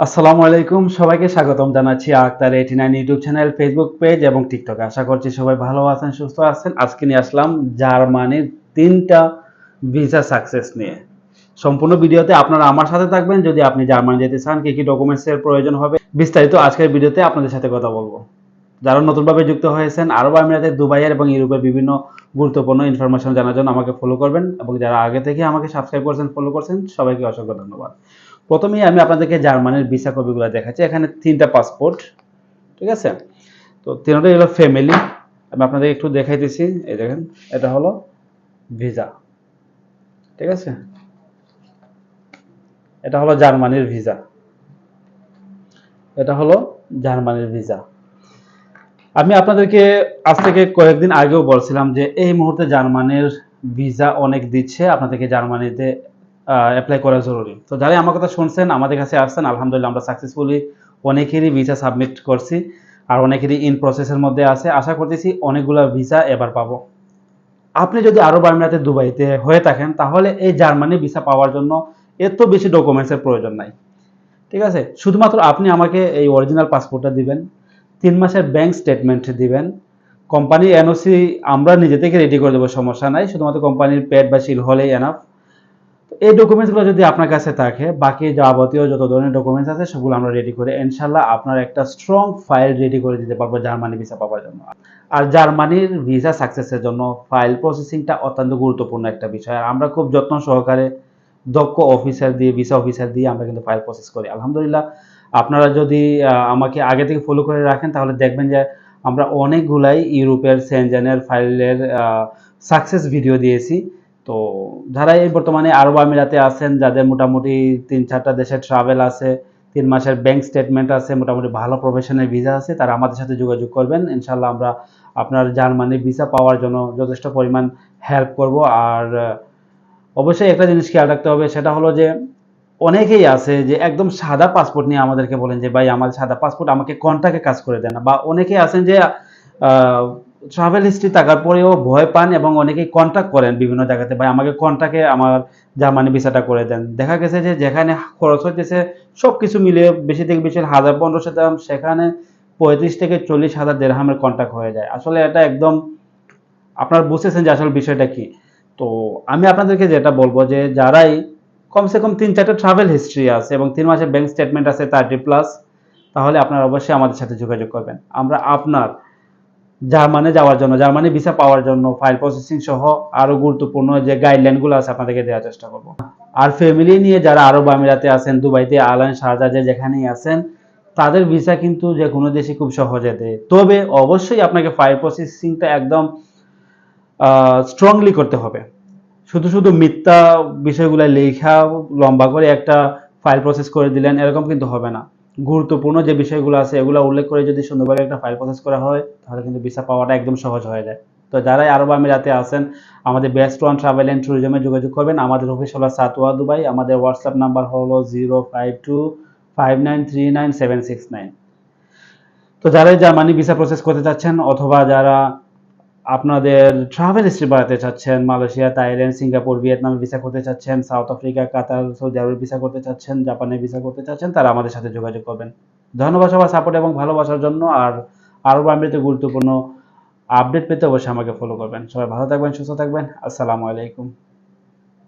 আসসালামু আলাইকুম, সবাইকে স্বাগতম জানাচ্ছি Akter eighty nine YouTube channel Facebook page এবং টিকটকে আশা করছি সবাই ভালো আছেন, সুস্থ আছেন। আজকে নিয়ে আসলাম জার্মানির তিনটা ভিসা সাকসেস নিয়ে। সম্পূর্ণ ভিডিওতে আপনারা আমার সাথে থাকবেন। যদি আপনি জার্মানি যেতে চান, কি কি ডকুমেন্টসের প্রয়োজন হবে, বিস্তারিত আজকের ভিডিওতে আপনাদের সাথে কথা বলব। যারা নতুনভাবে যুক্ত হয়েছেন, আরব আমিরাতের, দুবাইয়ের এবং ইউরোপের বিভিন্ন গুরুত্বপূর্ণ ইনফরমেশন জানার জন্য আমাকে ফলো করবেন এবং যারা আগে থেকে আমাকে সাবস্ক্রাইব করছেন ফলো করছেন, সবাইকে অসংখ্য ধন্যবাদ। প্রথমেই আমি আপনাদেরকে জার্মানির ভিসা কপিগুলো দেখাচ্ছি। এখানে তিনটা পাসপোর্ট, ঠিক আছে? তো তিনটাই হলো ফ্যামিলি আমি আপনাদের একটু দেখাইতেছি। এই দেখেন, এটা হলো ভিসা, ঠিক আছে? এটা হলো জার্মানির ভিসা। এটা হলো জার্মানির ভিসা। আমি আপনাদেরকে আজ থেকে কয়েকদিন আগেও বলছিলাম যে এই মুহূর্তে জার্মানির ভিসা অনেক দিচ্ছে। আপনাদেরকে জার্মানিতে অ্যাপ্লাই করা জরুরি। তো যারা আমার কথা শুনছেন, আমাদের কাছে আসছেন, আলহামদুলিল্লাহ আমরা সাকসেসফুলি অনেকেরই ভিসা সাবমিট করছি আর অনেকেরই ইন প্রসেসের মধ্যে আছে। আশা করতেছি অনেকগুলো ভিসা এবার পাবো। আপনি যদি আরব আমিরাতে দুবাইতে হয়ে থাকেন, তাহলে এই জার্মানি ভিসা পাওয়ার জন্য এত বেশি ডকুমেন্টসের প্রয়োজন নাই। ঠিক আছে? শুধুমাত্র আপনি আমাকে এই অরিজিনাল পাসপোর্টটা দিবেন, তিন মাসের ব্যাংক স্টেটমেন্ট দিবেন কোম্পানি এনওসি আমরা নিজে থেকে রেডি করে দেবো, সমস্যা নাই। শুধুমাত্র কোম্পানির পেড বা সিল হলেই এনাফ এই ডকুমেন্টসগুলো যদি আপনার কাছে থাকে, বাকি যাবতীয় যত ধরনের ডকুমেন্টস আছে সেগুলো আমরা রেডি করে ইনশাল্লাহ আপনার একটা স্ট্রং ফাইল রেডি করে দিতে পারব জার্মানি ভিসা পাওয়ার জন্য। আর জার্মানির ভিসা সাকসেসের জন্য ফাইল প্রসেসিংটা অত্যন্ত গুরুত্বপূর্ণ একটা বিষয়। আর আমরা খুব যত্ন সহকারে দক্ষ অফিসার দিয়ে ভিসা অফিসার দিয়ে আমরা কিন্তু ফাইল প্রসেস করি। আলহামদুলিল্লাহ, আপনারা যদি আমাকে আগে থেকে ফলো করে রাখেন, তাহলে দেখবেন যে আমরা অনেকগুলাই ইউরোপের সেনজেনের ফাইলের সাকসেস ভিডিও দিয়েছি। তো যারা এই বর্তমানে আরব আমিরাতে আছেন, যাদের মোটামুটি তিন চারটা দেশের ট্রাভেল আছে, তিন মাসের ব্যাংক স্টেটমেন্ট আছে, মোটামুটি ভালো প্রফেশনের ভিসা আছে, তারা আমাদের সাথে যোগাযোগ করবেন। ইনশাল্লাহ আমরা আপনার জার্মানির ভিসা পাওয়ার জন্য যথেষ্ট পরিমাণ হেল্প করব। আর অবশ্যই একটা জিনিস খেয়াল রাখতে হবে, সেটা হলো যে অনেকেই আছে যে একদম সাদা পাসপোর্ট নিয়ে আমাদেরকে বলেন যে, ভাই, আমার সাদা পাসপোর্ট আমাকে কন্টাকে কাজ করে দেন বা অনেকেই আছেন যে ট্রাভেল হিস্ট্রি থাকার পরেও ভয় পান এবং অনেকেই কন্ট্যাক্ট করেন বিভিন্ন জায়গাতে। ভাই, আমাকে কন্টাকে আমার জার্মানি ভিসাটা করে দেন। দেখা গেছে যে যেখানে খরচ হইতেছে সব কিছু মিলে বেশি থেকে বেশি হাজার পনেরোশো দাম সেখানে পঁয়ত্রিশ থেকে চল্লিশ হাজার দেড়হামের কন্ট্যাক্ট হয়ে যায়। আসলে এটা একদম আপনার বুঝতেছেন যে আসলে বিষয়টা কি। তো আমি আপনাদেরকে যেটা বলব যে যারাই কমসে কম তিন চারটা ট্রাভেল হিস্ট্রি আছে এবং তিন মাসের ব্যাংক স্টেটমেন্ট আছে থার্টি প্লাস তাহলে আপনারা অবশ্যই আমাদের সাথে যোগাযোগ করবেন। আমরা আপনার জার্মানি যাওয়ার জন্য, জার্মানি ভিসা পাওয়ার জন্য ফাইল প্রসেসিং সহ আরও গুরুত্বপূর্ণ যে গাইডলাইনগুলো আছে আপনাদেরকে দেওয়ার চেষ্টা করব। আর ফ্যামিলি নিয়ে যারা আরব আমিরাতে আছেন, দুবাইতে আলান শারজা যেখানেই আছেন, তাদের ভিসা কিন্তু যে কোনো দেশে খুব সহজে দেয়। তবে অবশ্যই আপনাকে ফাইল প্রসেসিংটা একদম স্ট্রংলি করতে হবে। শুধু শুধু মিথ্যা বিষয়গুলো লেখা লম্বা করে একটা ফাইল প্রসেস করে দিলেন, এরকম কিন্তু হবে না। গুরুত্বপূর্ণ যে বিষয়গুলো আছে, এগুলো উল্লেখ করে যদি সুন্দরভাবে একটা ফাইল প্রসেস করা হয়, তাহলে কিন্তু ভিসা পাওয়াটা একদম সহজ হয়ে যায়। তো যারাই আরব আমিরাতে আছেন, আমাদের বেস্ট ওয়ান ট্রাভেল অ্যান্ড ট্যুরিজমে যোগাযোগ করবেন। আমাদের অফিস হলো সাতোয়া দুবাই, আমাদের হোয়াটসঅ্যাপ নাম্বার হলো zero five two five nine three nine seven six nine তো যারাই জার্মানি ভিসা প্রসেস করতে চাচ্ছেন, অথবা যারা আপনাদের ট্রাভেল হিস্ট্রি বাড়াতে চাচ্ছেন, Malaysia, Thailand, Singapore, Vietnam visa করতে চাচ্ছেন, South Africa, Qatar, Saudi Arab visa করতে চাচ্ছেন জাপানে ভিসা করতে চাচ্ছেন, তারা আমাদের সাথে যোগাযোগ করবেন। ধন্যবাদ সবার সাপোর্ট এবং ভালোবাসার জন্য, আর আরও আমিরাতে গুরুত্বপূর্ণ আপডেট পেতে অবশ্যই আমাকে ফলো করবেন। সবাই ভালো থাকবেন, সুস্থ থাকবেন, আসসালামু আলাইকুম।